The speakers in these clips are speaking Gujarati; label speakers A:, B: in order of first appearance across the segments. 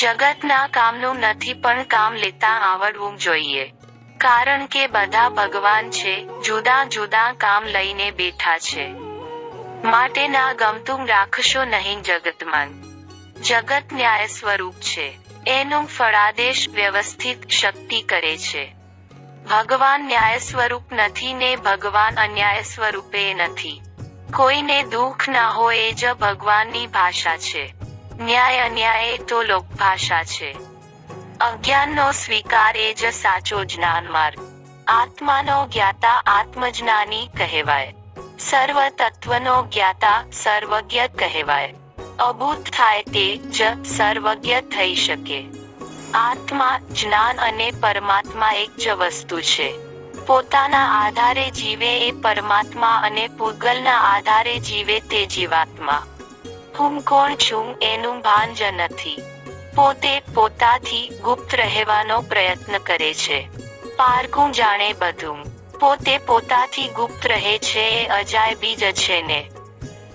A: જગતના કામનું નથી પણ કામ લેતા આવડવું જોઈએ. કારણ કે બધા ભગવાન છે, જુદા જુદા કામ લઈને બેઠા છે. માટે ના ગમતું રાખશો નહીં જગતમાં. જગત ન્યાય સ્વરૂપ છે. એનું ફળાદેશ વ્યવસ્થિત શક્તિ કરે છે. ભગવાન ન્યાય સ્વરૂપ નથી ને ભગવાન અન્યાય સ્વરૂપે નથી. કોઈને દુઃખ ના હોય એ જ ભગવાનની ભાષા છે. ન્યાય અન્યાય એ તો લોકભાષા છે. અજ્ઞાનનો સ્વીકાર એ જ સાચો જ્ઞાન માર્ગ. આત્માનો જ્ઞાતા આત્મજ્ઞાની કહેવાય. સર્વ તત્વનો જ્ઞાતા સર્વજ્ઞ કહેવાય. અભૂત થાય તે જ સર્વજ્ઞ થઈ શકે. આત્મા જ્ઞાન અને પરમાત્મા એક જ વસ્તુ છે. પોતાના આધારે જીવે એ પરમાત્મા અને પૂગલના આધારે જીવે તે જીવાત્મા. હું કોણ છું એનું ભાન જ નથી. પોતે પોતાથી ગુપ્ત રહેવાનો પ્રયત્ન કરે છે. પારકું જાણે બધું. પોતે પોતાથી ગુપ્ત રહે છે એ અજાયબી જ છે ને.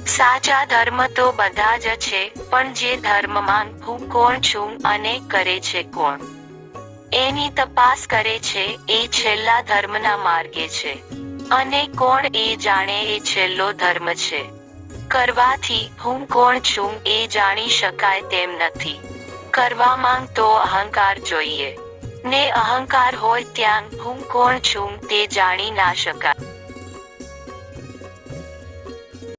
A: સાચા ધર્મ તો બધા જ છે, પણ જે ધર્મમાં હું કોણ છું અને કરે છે કોણ? એની તપાસ કરે છે, એ છેલ્લા ધર્મના માર્ગે છે. અને કોણ એ જાણે એ છેલ્લો ધર્મ છે? કરવાથી હું કોણ છું એ જાણી શકાય તેમ નથી. કરવા માંગતો અહંકાર જોઈએ. ને અહંકાર હોય ત્યાં હું કોણ છું તે જાણી ના શકાય.